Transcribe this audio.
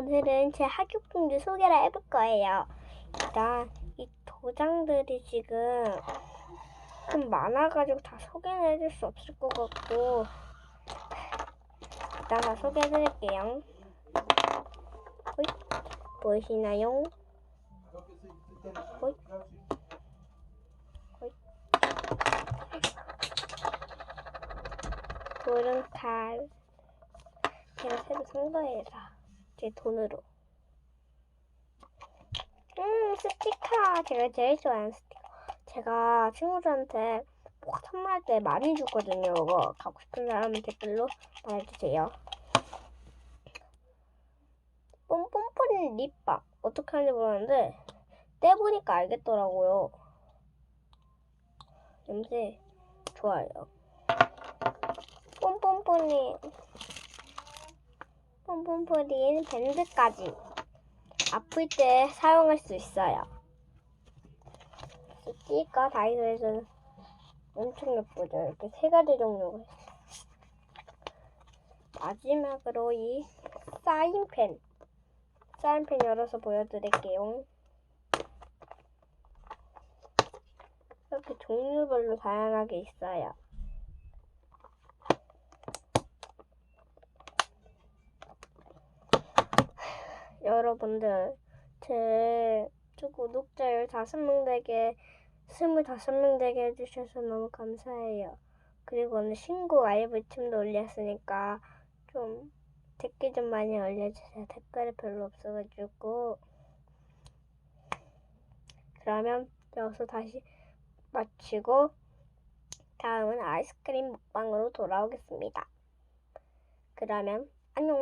오늘은 제 학교 공주 소개를 해볼 거예요. 일단 이 도장들이 지금 좀 많아가지고 다 소개는 해줄 수 없을 것 같고 다 소개해드릴게요. 호잇. 보이시나요? 호잇. 호잇. 도른칼 제가 새로 산 거예요. 다. 제 돈으로. 음, 스티커. 제가 제일 좋아하는 스티커. 제가 친구들한테 뭐 선물할 때 많이 주거든요. 이거 갖고 싶은 사람은 댓글로 말해주세요. 뽐뽐뿌리 립밤. 어떻게 하는지 모르는데, 떼보니까 알겠더라고요. 냄새 좋아요. 뽐뽐뿌리. 뽐뽐뿌리는 밴드까지 아플 때 사용할 수 있어요. 스티커 다이소에서는 엄청 예쁘죠? 이렇게 세 가지 종류가 있어요. 마지막으로 이 사인펜. 사인펜 열어서 보여드릴게요. 이렇게 종류별로 다양하게 있어요. 여러분들 제 구독자 15명 되게 25명 되게 해주셔서 너무 감사해요. 그리고 오늘 신곡 아이브 팀도 올렸으니까 좀 댓글 좀 많이 올려주세요. 댓글이 별로 없어가지고 그러면 여기서 다시 마치고 다음은 아이스크림 먹방으로 돌아오겠습니다. 그러면 안녕